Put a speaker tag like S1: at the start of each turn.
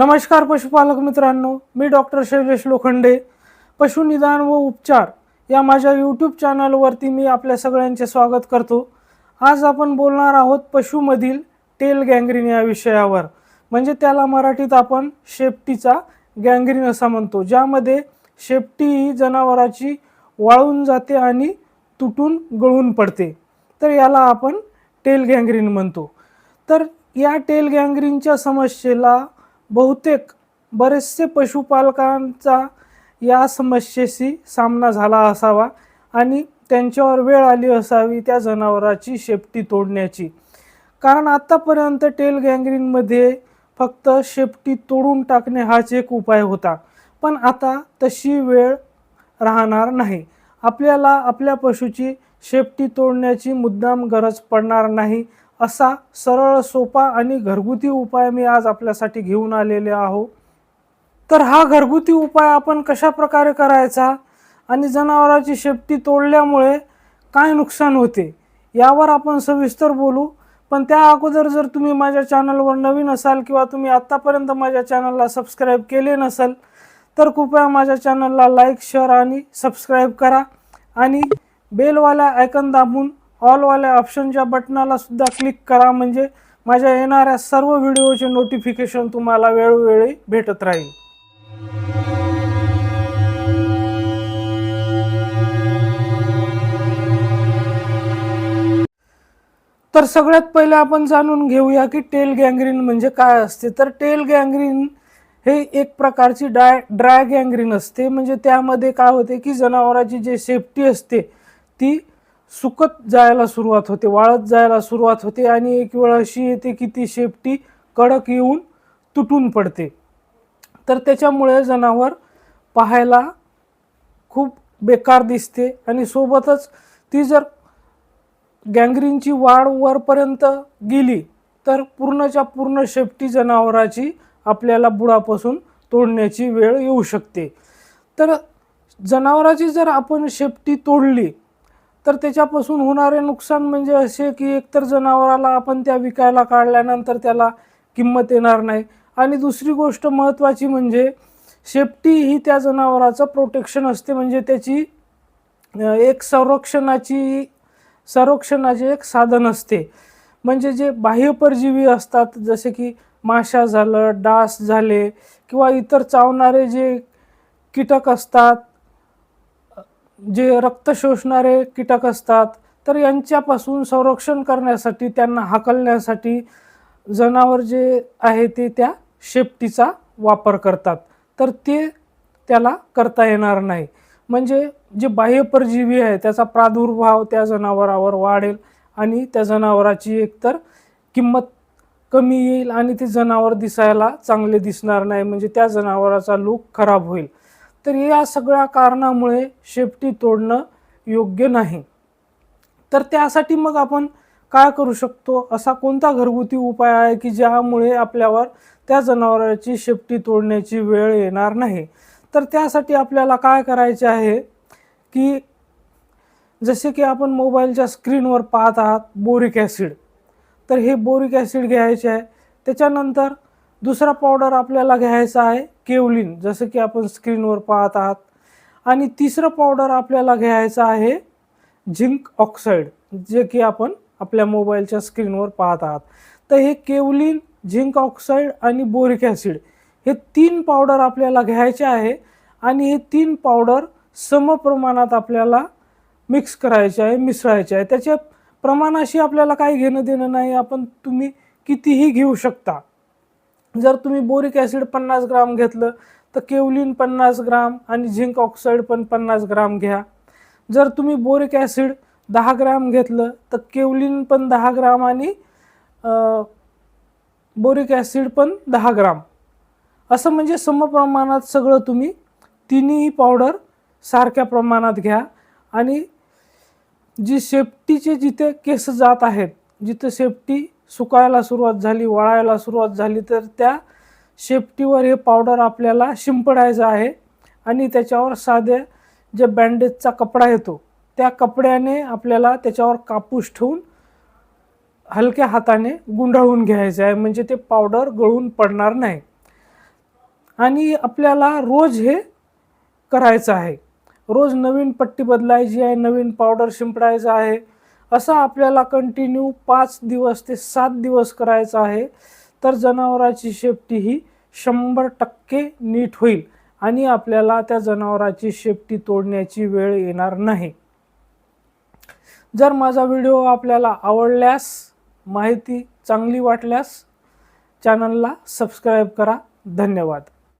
S1: नमस्कार पशुपालक मित्रांनो मी डॉक्टर शैलेश लोखंडे. पशुनिदान व उपचार या माझ्या यूट्यूब चॅनलवरती मी आपल्या सगळ्यांचे स्वागत करतो. आज आपण बोलणार आहोत पशुमधील टेल गँग्रीन या विषयावर. म्हणजे त्याला मराठीत आपण शेपटीचा गँग्रीन असा म्हणतो ज्यामध्ये शेपटी ही जनावराची वाळून जाते आणि तुटून गळून पडते. तर याला आपण टेल गँग्रीन म्हणतो. तर या टेल गँग्रीनच्या समस्येला बहुतेक बरेचसे पशुपालकांचा या समस्येशी सामना झाला असावा आणि त्यांच्यावर वेळ आली असावी त्या जनावराची शेपटी तोडण्याची. कारण आत्तापर्यंत टेल गँग्रीनमध्ये फक्त शेपटी तोडून टाकणे हाच एक उपाय होता. पण आता तशी वेळ राहणार नाही. आपल्याला आपल्या पशुची शेपटी तोडण्याची मुद्दाम गरज पडणार नाही. असा सरळ सोपा आणि घरगुती उपाय मी आज आपल्यासाठी घेऊन आलेले आहो. तर हा घरगुती उपाय आपण कशा प्रकारे करायचा आणि जनावराची शेपटी तोडल्यामुळे काय नुकसान होते यावर आपण सविस्तर बोलू. पण त्या अगोदर जर तुम्ही माझ्या चॅनलवर नवीन असाल किंवा तुम्ही आत्तापर्यंत माझ्या चॅनलला सबस्क्राईब केले नसेल तर कृपया माझ्या चॅनलला लाईक शेअर आणि सबस्क्राईब करा आणि बेलवाल्या आयकन दाबून ऑलवाल्या ऑप्शनच्या बटनाला सुद्धा क्लिक करा. म्हणजे माझ्या येणाऱ्या सर्व व्हिडिओचे नोटिफिकेशन तुम्हाला वेळोवेळी भेटत राहील. तर सगळ्यात पहिले आपण जाणून घेऊया की टेल गँग्रीन म्हणजे काय असते. तर टेल गँग्रीन हे एक प्रकारची ड्राय ड्राय गँग्रीन असते. म्हणजे त्यामध्ये काय होते की जनावराची जे सेफ्टी असते ती सुकत जायला सुरुवात होते वाळत जायला सुरुवात होते आणि एक वेळ अशी येते की ती शेपटी कडक येऊन तुटून पडते. तर त्याच्यामुळे जनावर पाहायला खूप बेकार दिसते आणि सोबतच ती जर गँग्रीनची वाढ वरपर्यंत गेली तर पूर्णच्या पूर्ण शेपटी जनावराची आपल्याला बुडापासून तोडण्याची वेळ येऊ शकते. तर जनावराची जर आपण शेपटी तोडली तर त्याच्यापासून होणारे नुकसान म्हणजे असे की एकतर जनावराला आपण त्या विकायला काढल्यानंतर त्याला किंमत येणार नाही. आणि दुसरी गोष्ट महत्त्वाची म्हणजे शेपटी ही त्या जनावराचं प्रोटेक्शन असते. म्हणजे त्याची एक संरक्षणाची संरक्षणाचे एक साधन असते. म्हणजे जे बाह्य परजीवी असतात जसे की माशा झालं डास झाले किंवा इतर चावणारे जे कीटक असतात जे रक्त शोषणारे कीटक असतात तर यांच्यापासून संरक्षण करण्यासाठी त्यांना हाकलण्यासाठी जनावर जे आहे ते त्या शेपटीचा वापर करतात. तर ते त्याला करता येणार नाही. म्हणजे जे बाह्य परजीवी आहे त्याचा प्रादुर्भाव त्या जनावरावर वाढेल आणि त्या जनावराची एकतर किंमत कमी येईल आणि ते जनावर दिसायला चांगले दिसणार नाही. म्हणजे त्या जनावराचा लूक खराब होईल. तर या सगळ्या कारणामुळे शेपटी तोडणं योग्य नाही. तर त्यासाठी मग आपण काय करू शकतो? असा कोणता घरगुती उपाय आहे की ज्यामुळे आपल्यावर त्या जनावराची शेपटी तोडण्याची वेळ येणार नाही? तर त्यासाठी आपल्याला काय करायचे आहे की जसे की आपण मोबाईलच्या स्क्रीनवर पाहत आहात बोरिक ॲसिड. तर हे बोरिक ॲसिड घ्यायचे आहे. त्याच्यानंतर दुसरा पावडर आपल्याला घ्यायचा आहे केवलिन जसं की आपण स्क्रीनवर पाहत आहात. आणि तिसरं पावडर आपल्याला घ्यायचं आहे झिंक ऑक्साईड जे की आपण आपल्या मोबाईलच्या स्क्रीनवर पाहत आहात. तर हे केवलिन झिंक ऑक्साईड आणि बोरिक ॲसिड हे तीन पावडर आपल्याला घ्यायचे आहे आणि हे तीन पावडर सम प्रमाणात आपल्याला मिक्स करायचे आहे मिसळायचे आहे. त्याच्या प्रमाणाशी आपल्याला काही घेणं देणं नाही. आपण तुम्ही कितीही घेऊ शकता. जर तुम्ही बोरिक ॲसिड पन्नास ग्राम घेतलं तर केवलिन पन्नास ग्राम आणि झिंक ऑक्साईड पण पन्नास ग्राम घ्या. जर तुम्ही बोरिक ॲसिड दहा ग्राम घेतलं तर केवलिन पण दहा ग्राम आणि बोरिक ॲसिड पण दहा ग्राम. असं म्हणजे समप्रमाणात सगळं तुम्ही तिन्ही पावडर सारख्या प्रमाणात घ्या आणि जी शेपटीचे जिथे केस जात आहेत जिथं सेफ्टी सुकायला सुरुवात झाली वाळायला सुरुवात झाली तर त्या शेपटीवर हे पावडर आपल्याला शिंपडायचं आहे आणि त्याच्यावर साध्या जे बँडेजचा कपडा येतो त्या कपड्याने आपल्याला त्याच्यावर कापूस ठेवून हलक्या हाताने गुंडाळून घ्यायचं आहे म्हणजे ते पावडर गळून पडणार नाही. आणि आपल्याला रोज हे करायचं आहे. रोज नवीन पट्टी बदलायची आहे नवीन पावडर शिंपडायचं आहे. असं आपल्याला कंटिन्यू पाच दिवस ते सात दिवस करायचं आहे तर जनावराची शेपटी ही शंभर टक्के नीट होईल आणि आपल्याला त्या जनावराची शेपटी तोडण्याची वेळ येणार नाही. जर माझा व्हिडिओ आपल्याला आवडल्यास माहिती चांगली वाटल्यास चॅनलला सबस्क्राईब करा. धन्यवाद.